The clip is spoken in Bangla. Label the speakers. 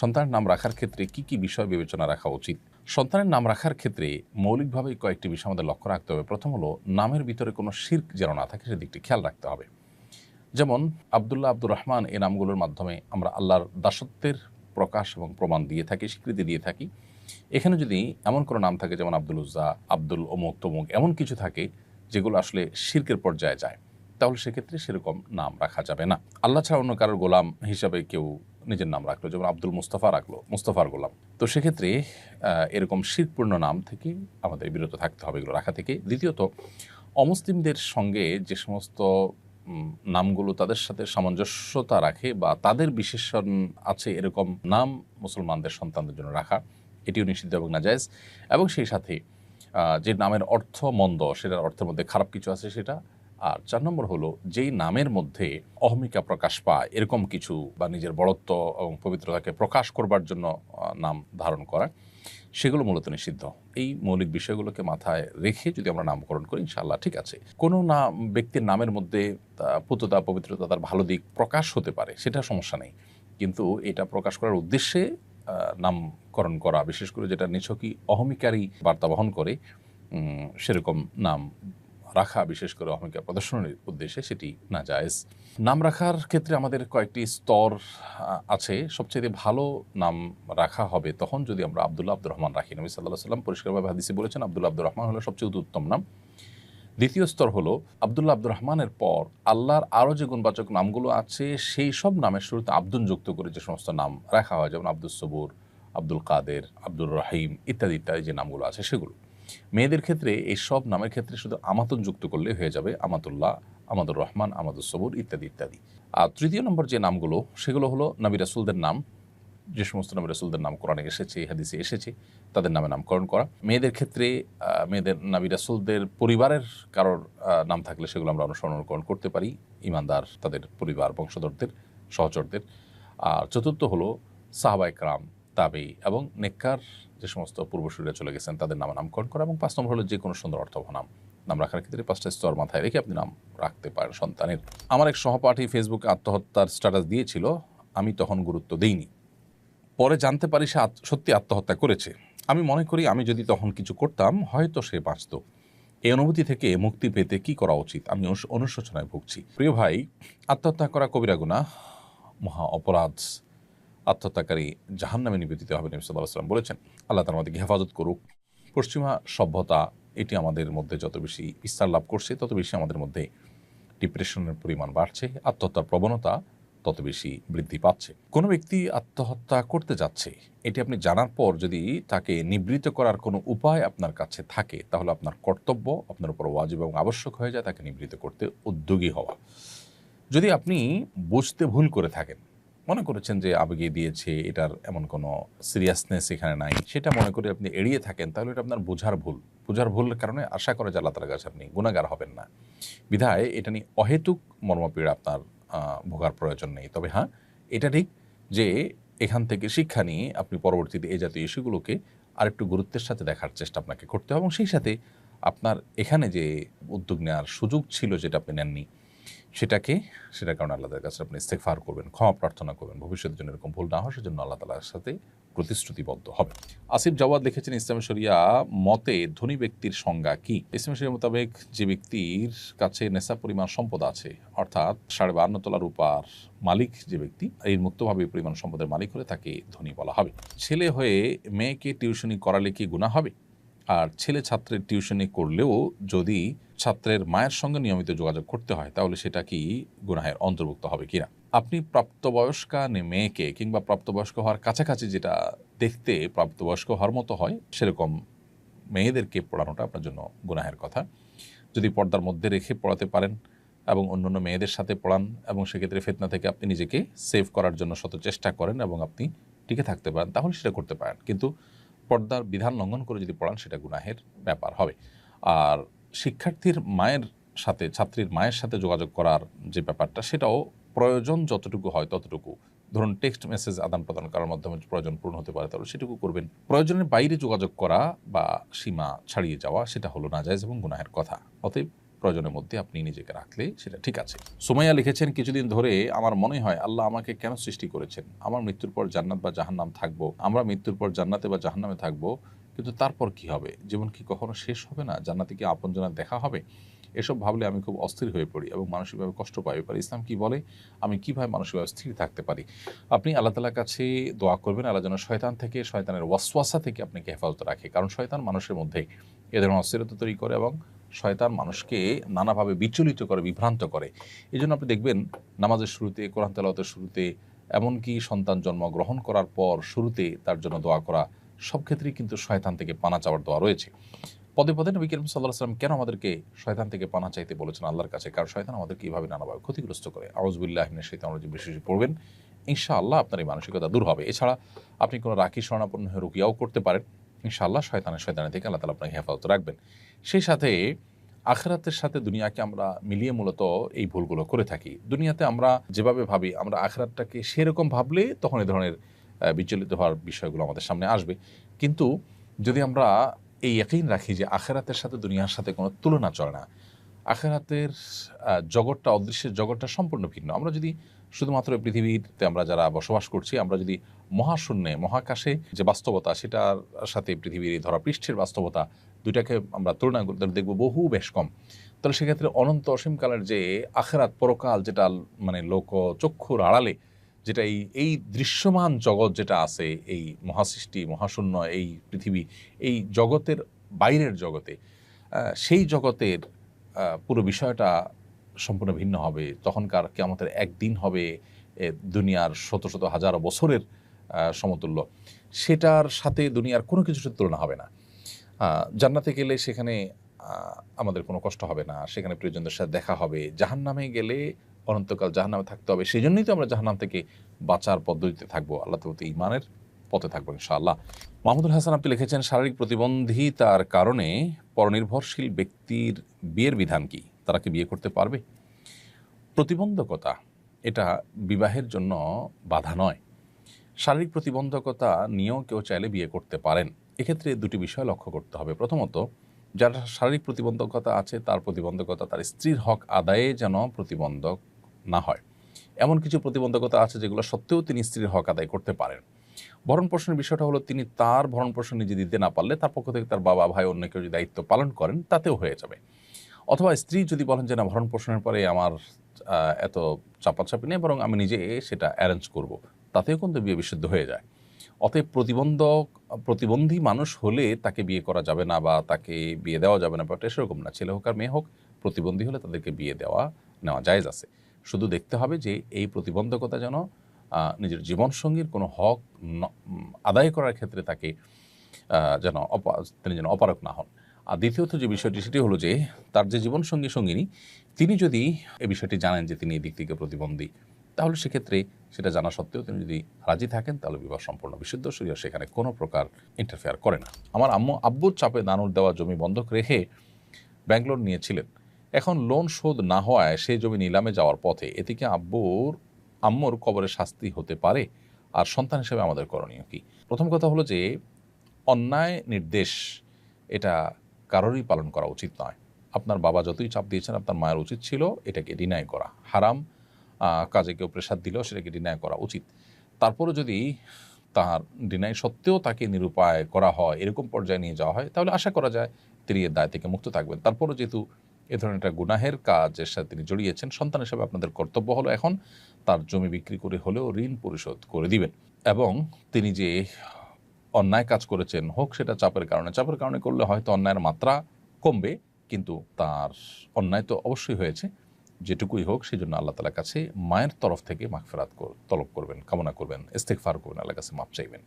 Speaker 1: সন্তানের নাম রাখার ক্ষেত্রে কি কি বিষয় বিবেচনা রাখা উচিত? সন্তানের নাম রাখার ক্ষেত্রে মৌলিকভাবে কয়েকটি বিষয় আমাদের লক্ষ্য রাখতে হবে। প্রথম হলো, নামের ভিতরে কোনো শির্ক যেন না থাকে সেদিকটি খেয়াল রাখতে হবে। যেমন, আবদুল্লাহ আব্দুর রহমান এই নামগুলোর মাধ্যমে আমরা আল্লাহর দাসত্বের প্রকাশ এবং প্রমাণ দিয়ে থাকি, স্বীকৃতি দিয়ে থাকি। এখানে যদি এমন কোনো নাম থাকে, যেমন আব্দুল উজ্জা, আব্দুল অমুক তমুক, এমন কিছু থাকে যেগুলো আসলে শির্কের পর্যায়ে যায়, তাহলে সেক্ষেত্রে সেরকম নাম রাখা যাবে না। আল্লাহ ছাড়া অন্য কারোর গোলাম হিসাবে কেউ নিজের নাম রাখল, যেমন আব্দুল মুস্তাফা রাখল, মুস্তাফার গোলাম। তো সেক্ষেত্রে এরকম শিরপূর্ণ নাম থেকে আমাদের বিরত থাকতে হবে এগুলো রাখা থেকে দ্বিতীয়ত, অমুসলিমদের সঙ্গে যে সমস্ত নামগুলো তাদের সাথে সামঞ্জস্যতা রাখে বা তাদের বিশেষণ আছে এরকম নাম মুসলমানদের সন্তানদের জন্য রাখা, এটিও নিষিদ্ধ এবং নাজায়জ। এবং সেই সাথে যে নামের অর্থ মন্দ সেটার অর্থের মধ্যে খারাপ কিছু আছে সেটা আর চার নম্বর হলো, যেই নামের মধ্যে অহমিকা প্রকাশ পায়, এরকম কিছু বা নিজের বড়ত্ব এবং পবিত্রতাকে প্রকাশ করবার জন্য নাম ধারণ করা, সেগুলো মূলত নিষিদ্ধ। এই মৌলিক বিষয়গুলোকে মাথায় রেখে যদি আমরা নামকরণ করি ইনশাল্লাহ ঠিক আছে। কোনো নাম ব্যক্তির নামের মধ্যে পুততা পবিত্রতা, তার ভালো দিক প্রকাশ হতে পারে, সেটা সমস্যা নেই। কিন্তু এটা প্রকাশ করার উদ্দেশ্যে নামকরণ করা, বিশেষ করে যেটা নিছকই অহমিকারী বার্তা বহন করে সেরকম নাম রাখা, বিশেষ করে অহমিকা প্রদর্শনের উদ্দেশ্যে সেটি না জায়েজ। নাম রাখার ক্ষেত্রে আমাদের কয়েকটি স্তর আছে। সবচেয়ে ভালো নাম রাখা হবে তখন যদি আমরা আবদুল্লাহ আব্দুর রহমান রাখি। নবী সাল্লাহ সাল্লাম পরিষ্কারভাবে হাদিসে বলেছেন, আবদুল্লাহ আব্দুর রহমান হলো সবচেয়ে উত্তম নাম। দ্বিতীয় স্তর হলো, আবদুল্লাহ আব্দুর রহমানের পর আল্লাহর আরও যে গুণবাচক নামগুলো আছে, সেই সব নামের শুরুতে আব্দুল যুক্ত করে যে সমস্ত নাম রাখা হয়, যেমন আব্দুল সবুর আব্দুল কাদের আব্দুল রহিম ইত্যাদি ইত্যাদি যে নামগুলো আছে সেগুলো। মেয়েদের ক্ষেত্রে এই সব নামের ক্ষেত্রে শুধু আমাতন যুক্ত করলে হয়ে যাবে আমাতুল্লাহ, আমাদুর রহমান আমাদুল সবুর ইত্যাদি ইত্যাদি। আর তৃতীয় নম্বর যে নামগুলো, সেগুলো হলো নবী রাসুলদের নাম। যে সমস্ত নবী রাসুলদের নাম কোরআনে এসেছে হাদিসে এসেছে, তাদের নামে নামকরণ করা। মেয়েদের ক্ষেত্রে মেয়েদের, নবী রাসুলদের পরিবারের কারোর নাম থাকলে সেগুলো আমরা অনুসরণ করতে পারি। ইমানদার তাদের পরিবার, বংশধরদের, সহচরদের। আর চতুর্থ হলো সাহাবা একরাম তাবি এবং নেককার যে সমস্ত পূর্বসূরীরা চলে গেছেন, তাদের নামে নামকরণ করা এবং পাঁচ নম্বর হলো যে কোনো সুন্দর অর্থবহ নাম। নাম রাখার ক্ষেত্রে পাঁচটা স্তর মাথায় রেখে আপনি নাম রাখতে পারেন সন্তানের। আমার এক সহপাঠী ফেসবুকে আত্মহত্যার স্ট্যাটাস দিয়েছিল, আমি তখন গুরুত্ব দিইনি। পরে জানতে পারি সে সত্যি আত্মহত্যা করেছে। আমি মনে করি আমি যদি তখন কিছু করতাম, হয়তো সে বাঁচত। এই অনুভূতি থেকে মুক্তি পেতে কি করা উচিত? আমি অনুশ- অনুশোচনায় ভুগছি। প্রিয় ভাই, আত্মহত্যা করা কবিরা গুনাহ, মহা অপরাধ। আত্মহত্যাকারী জাহান নামে নিবেদিত হবে নবী সাল্লাহ সাল্লাম বলেছেন, আল্লাহ তার আমাদেরকে হেফাজত করুক। পশ্চিমা সভ্যতা, এটি আমাদের মধ্যে যত বেশি বিস্তার লাভ করছে, তত বেশি আমাদের মধ্যে ডিপ্রেশনের পরিমাণ বাড়ছে, আত্মহত্যার প্রবণতা তত বেশি বৃদ্ধি পাচ্ছে। কোনো ব্যক্তি আত্মহত্যা করতে যাচ্ছে, এটি আপনি জানার পর যদি তাকে নিবৃত করার কোনো উপায় আপনার কাছে থাকে, তাহলে আপনার কর্তব্য আপনার উপর ওয়াজিব এবং আবশ্যক হয়ে যায় তাকে নিবৃত করতে উদ্যোগী হওয়া। যদি আপনি বুঝতে ভুল করে থাকেন মনে করেছেন যে আবেগে দিয়েছে, এটার এমন কোনো সিরিয়াসনেস এখানে নাই। সেটা মনে করে আপনি এড়িয়ে থাকেন, তাহলে এটা আপনার বোঝার ভুল। বোঝার ভুলের কারণে আশা করে যে আল্লাহ তালার কাছে আপনি গুণাগার হবেন না। বিধায় এটা নিয়ে অহেতুক মর্মপীড়া আপনার ভোগার প্রয়োজন নেই। তবে হ্যাঁ এটা ঠিক যে এখান থেকে শিক্ষা নিয়ে আপনি পরবর্তীতে এই জাতীয় ইস্যুগুলোকে আরেকটু গুরুত্বের সাথে দেখার চেষ্টা আপনাকে করতে হবে এবং সেই সাথে আপনার এখানে যে উদ্যোগ নেওয়ার সুযোগ ছিল যেটা আপনি নেননি সেটাকে সেটার কারণে আল্লাহর কাছে আপনি ইস্তেকফার করবেন, ক্ষমা প্রার্থনা করবেন। ভবিষ্যতের জন্য এরকম ভুল না হয়, সেজন্য আল্লাহ তালার সাথে প্রতিশ্রুতিবদ্ধ হবে আসিফ জাওয়াদ লিখেছেন, ইসলাম শরিয়া মতে ধনী ব্যক্তির সংজ্ঞা কি? ইসলাম শরিয়া মোতাবেক যে ব্যক্তির কাছে নেশা পরিমাণ সম্পদ আছে, অর্থাৎ সাড়ে বান্ন তলা রূপার মালিক যে ব্যক্তি এই মুক্তভাবে পরিমাণ সম্পদের মালিক হলে তাকে ধনী বলা হবে। ছেলে হয়ে মেয়েকে টিউশনি করালে কি গুণা হবে? আর ছেলে ছাত্রের টিউশনি করলেও যদি ছাত্রের মায়ের সঙ্গে নিয়মিত যোগাযোগ করতে হয়, তাহলে সেটা কি গুনাহের অন্তর্ভুক্ত হবে কিনা? আপনি প্রাপ্তবয়স্কা মেয়েকে কিংবা প্রাপ্তবয়স্ক হওয়ার কাছাকাছি যেটা দেখতে প্রাপ্তবয়স্ক হওয়ার মতো হয়, সেরকম মেয়েদেরকে পড়ানোটা আপনার জন্য গুনাহের কথা। যদি পর্দার মধ্যে রেখে পড়াতে পারেন এবং অন্যান্য মেয়েদের সাথে পড়ান এবং সেক্ষেত্রে ফেতনা থেকে আপনি নিজেকে সেভ করার জন্য শত চেষ্টা করেন এবং আপনি টিকে থাকতে পারেন, তাহলে সেটা করতে পারেন। কিন্তু পর্দার বিধান লঙ্ঘন করে যদি পড়ান, সেটা গুনাহের ব্যাপার হবে। আর শিক্ষার্থীর মায়ের সাথে, ছাত্রীর মায়ের সাথে যোগাযোগ করার যে ব্যাপারটা, সেটাও প্রয়োজন যতটুকু হয় ততটুকু। ধরুন টেক্সট মেসেজ আদান প্রদান করার মাধ্যমে প্রয়োজন পূর্ণ হতে পারে, তাহলে সেটুকু করবেন। প্রয়োজনের বাইরে যোগাযোগ করা বা সীমা ছাড়িয়ে যাওয়া, সেটা হলো না নাজায়জ এবং গুনাহের কথা। অতএব প্রয়োজনের মধ্যে আপনি নিজেকে রাখলে সেটা ঠিক আছে। সুমাইয়া লিখেছেন, কিছুদিন ধরে আমার মনে হয় আল্লাহ আমাকে কেন সৃষ্টি করেছেন? আমার মৃত্যুর পর জান্নাত বা জাহান্নাম থাকব। আমরা মৃত্যুর পর জান্নাতে বা জাহান্নামে থাকব, কিন্তু তারপর কি হবে? জীবন কি কখনো শেষ হবে না? জান্নাতে কি আপনজনের দেখা হবে? এসব ভাবলে আমি খুব অস্থির হয়ে পড়ি এবং মানসিকভাবে কষ্ট পাই। পারি ইসলাম কি বলে? আমি কীভাবে মানসিকভাবে স্থির থাকতে পারি? আপনি আল্লাহ তালার কাছে দোয়া করবেন। আল্লাহ যেন শয়তান থেকে, শয়তানের ওয়াসওয়াসা থেকে আপনাকে হেফাজত রাখে। কারণ শয়তান মানুষের মধ্যে এ ধরনের অস্থিরতা তৈরি করে এবং শয়তান মানুষকে নানাভাবে বিচলিত করে, বিভ্রান্ত করে। এই জন্য আপনি দেখবেন নামাজের শুরুতে, কোরআন তেলাওয়াতের শুরুতে, এমনকি সন্তান জন্ম গ্রহণ করার পর শুরুতে তার জন্য দোয়া করা, সব ক্ষেত্রেই কিন্তু শয়তান থেকে পানা চাওয়ার দোয়া রয়েছে। পদে পদে নবী করিম সাল্লাহ সাল্লাম কেন আমাদেরকে শয়তান থেকে পানা চাইতে বলেছেন আল্লাহর কাছে? কারণ শয়তান আমাদেরকে এইভাবে নানাভাবে ক্ষতিগ্রস্ত করে। আউজবুল্লাহিনের শৈতান রাজিম, বেশি বেশি পড়বেন, ইনশাআল্লাহ আপনার এই মানসিকতা দূর হবে। এছাড়া আপনি কোনো রাখি স্বর্ণাপন্ন রুকিয়াও করতে পারেন। ইনশাআল্লাহ শয়তানের শয়তানের থেকে আল্লাহ তালা আপনাকে হেফাজত রাখবেন। সেই সাথে আখরাতের সাথে দুনিয়াকে আমরা মিলিয়ে মূলত এই ভুলগুলো করে থাকি। দুনিয়াতে আমরা যেভাবে ভাবি, আমরা আখরাতটাকে সেরকম ভাবলে তখন এই ধরনের বিচলিত হওয়ার বিষয়গুলো আমাদের সামনে আসবে। কিন্তু যদি আমরা এই একই রাখি যে আখেরাতের সাথে দুনিয়ার সাথে কোনো তুলনা চলে না, আখেরাতের জগৎটা, অদৃশ্যের জগৎটা সম্পূর্ণ ভিন্ন। আমরা যদি শুধুমাত্র পৃথিবীতে আমরা যারা বসবাস করছি, আমরা যদি মহাশূন্যে, মহাকাশে যে বাস্তবতা, সেটার সাথে পৃথিবীর ধরা পৃষ্ঠের বাস্তবতা দুইটাকে আমরা তুলনা করতে দেখব বহু বেশ কম। তাহলে সেক্ষেত্রে অনন্ত অসীমকালের যে আখেরাত পরকাল যেটা মানে লোক চক্ষুর আড়ালে, যেটা এই এই দৃশ্যমান জগৎ যেটা আছে, এই মহাসৃষ্টি, মহাশূন্য, এই পৃথিবী, এই জগতের বাইরের জগতে সেই জগতের পুরো বিষয়টা সম্পূর্ণ ভিন্ন হবে। তখনকার কেমতের একদিন হবে দুনিয়ার শত শত হাজার বছরের সমতুল্য। সেটার সাথে দুনিয়ার কোনো কিছুর তুলনা হবে না। জান্নাতে গেলে সেখানে আমাদের কোনো কষ্ট হবে না। সেখানে প্রিয়জনদের সাথে দেখা হবে। জাহান্নামে গেলে অনন্তকাল জাহান্নামে থাকতে হবে। সেই জন্যই তো আমরা জাহান্নাম থেকে বাঁচার পদ্ধতিতে থাকব। আল্লাহ প্রতি ইমানের পথে থাকব ইনশাআল্লাহ। মাহমুদুল হাসান, আপনি লিখেছেন, শারীরিক প্রতিবন্ধিতার কারণে পরনির্ভরশীল ব্যক্তির বিয়ের বিধান কি? তারা কি বিয়ে করতে পারবে? প্রতিবন্ধকতা, এটা বিবাহের জন্য বাধা নয়। শারীরিক প্রতিবন্ধকতা নিয়েও কেউ চাইলে বিয়ে করতে পারেন। এক্ষেত্রে দুটি বিষয় লক্ষ্য করতে হবে। প্রথমত, যার শারীরিক প্রতিবন্ধকতা আছে, তার প্রতিবন্ধকতা তার স্ত্রীর হক আদায়ে যেন প্রতিবন্ধক না হয়। এমন কিছু প্রতিবন্ধকতা আছে যেগুলো সত্ত্বেও তিনি স্ত্রীর হক আদায় করতে পারেন। ভরণ পোষণের বিষয়টা হলো, তিনি তার ভরণ পোষণ নিজে দিতে না পারলে তার পক্ষ থেকে তার বাবা, ভাই, অন্য কেউ যদি দায়িত্ব পালন করেন, তাতেও হয়ে যাবে। অথবা স্ত্রী যদি বলেন যে, না ভরণ পোষণের পরে আমার এত চাপাচাপি নেই, বরং আমি নিজে সেটা অ্যারেঞ্জ করব। তাতেও কিন্তু বিয়ে বিশুদ্ধ হয়ে যায়। অতএব প্রতিবন্ধক, প্রতিবন্ধী মানুষ হলে তাকে বিয়ে করা যাবে না বা তাকে বিয়ে দেওয়া যাবে না ব্যাপারটা সেরকম না। ছেলে হোক আর মেয়ে হোক, প্রতিবন্ধী হলে তাদেরকে বিয়ে দেওয়া, নেওয়া জায়েজ আছে। শুধু দেখতে হবে যে এই প্রতিবন্ধকতা যেন নিজের জীবনসঙ্গীর কোনো হক আদায় করার ক্ষেত্রে তাকে যেন তিনি যেন অপারক না হন। আর দ্বিতীয়ত যে বিষয়টি, সেটি হলো যে, তার যে জীবনসঙ্গী সঙ্গিনী, তিনি যদি এ বিষয়টি জানেন যে তিনি এই দিক থেকে প্রতিবন্ধী তাহলে সেক্ষেত্রে সেটা জানা সত্ত্বেও তিনি যদি রাজি থাকেন, তাহলে বিবাহ সম্পূর্ণ বিশুদ্ধ। শরীর সেখানে কোনো প্রকার ইন্টারফেয়ার করে না। আমার আম্মু আব্বুর চাপে নানুর দেওয়া জমি বন্ধক রেখে ব্যাঙ্গালোর নিয়েছিলেন। এখন লোন শোধ না হওয়ায় সেই জমি নিলামে যাওয়ার পথে এদিকে আব্বুর, আম্মুর কবরে শাস্তি হতে পারে। আর সন্তান হিসেবে আমাদের করণীয় কি? প্রথম কথা হলো যে, অন্যায় নির্দেশ এটা কারোরই পালন করা উচিত নয়। আপনার বাবা যতই চাপ দিয়েছেন, আপনার মায়ের উচিত ছিল এটাকে ডিনাই করা। হারাম কাজে কেউ প্রেশার দিলেও সেটাকে ডিনাই করা উচিত। তারপরে যদি তার ডিনাই সত্ত্বেও তাকে নিরুপায় করা হয়, এরকম পর্যায়ে নিয়ে যাওয়া হয়, তাহলে আশা করা যায় তিনি এর দায় থেকে মুক্ত থাকবেন। তারপরও যেহেতু এ ধরনের একটা গুনাহের কাজের সাথে তিনি জড়িয়েছেন, সন্তান হিসেবে আপনাদের কর্তব্য হলো এখন তার জমি বিক্রি করে হলেও ঋণ পরিশোধ করে দিবেন। এবং তিনি যে অন্যায় কাজ করেছেন, হোক সেটা চাপের কারণে চাপের কারণে করলে হয়তো অন্যায়ের মাত্রা কমবে, কিন্তু তার অন্যায় তো অবশ্যই হয়েছে। যেটুকুই হোক সেই জন্য আল্লাহ তালার কাছে মায়ের তরফ থেকে মাগফেরাত তলব করবেন, কামনা করবেন। ইস্তেকফার করবেন আল্লাহ কাছে মাপ চাইবেন।